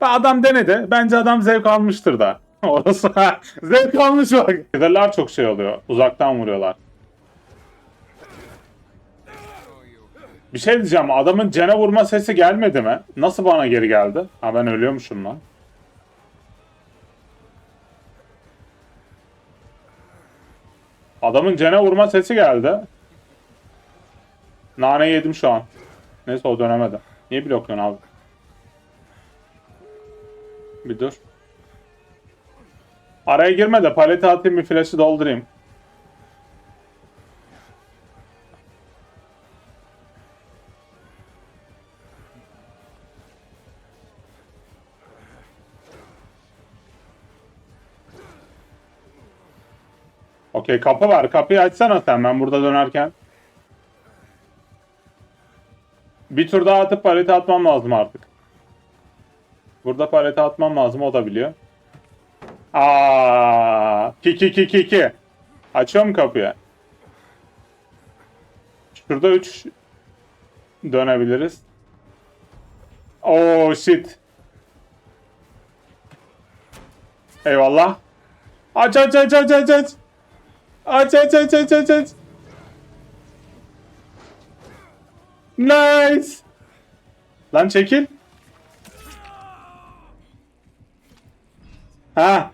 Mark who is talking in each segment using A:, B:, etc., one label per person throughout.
A: Adam denedi. Bence adam zevk almıştır da. Orası zevk almış bak. Healer'lar çok şey oluyor. Uzaktan vuruyorlar. Bir şey diyeceğim. Adamın cene vurma sesi gelmedi mi? Nasıl bana geri geldi? Ha ben ölüyormuşum lan. Adamın cene vurma sesi geldi. Nane yedim şu an. Neyse o dönemedi. Niye blokluyorsun abi? Bir dur. Araya girme de paleti atayım bir flash'ı doldurayım. Okey kapı var. Kapıyı açsana sen ben burada dönerken. Bir tur daha atıp paleti atmam lazım artık. Burada paleti atmam lazım o da biliyor. Aa, ki ki ki ki ki. Açıyorum kapıyı. Şurada 3 dönebiliriz. Oh shit. Eyvallah. Aç aç aç aç aç aç. Aç aç aç aç aç aç. Nice. Lan çekil. Ha.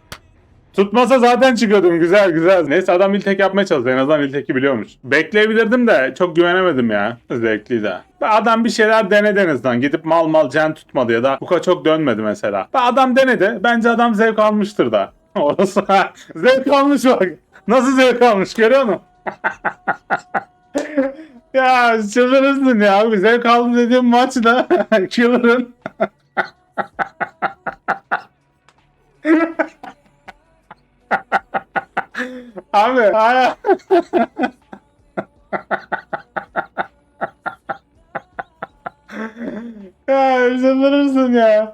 A: Tutmasa zaten çıkıyordum. Güzel güzel. Neyse adam iltek yapmaya çalışıyor. En azından ilteki biliyormuş. Bekleyebilirdim de çok güvenemedim ya. Zevkli de. Adam bir şeyler denedi en azından. Gidip mal mal can tutmadı ya da kadar çok dönmedi mesela. Adam denedi. Bence adam zevk almıştır da. Orası zevk almış bak. Nasıl zevk almış görüyor musun? ya çıldırırsın ya abi. Zevk aldım dediğim maçta Killer'ın Abi aya. ya çıldırırsın ya.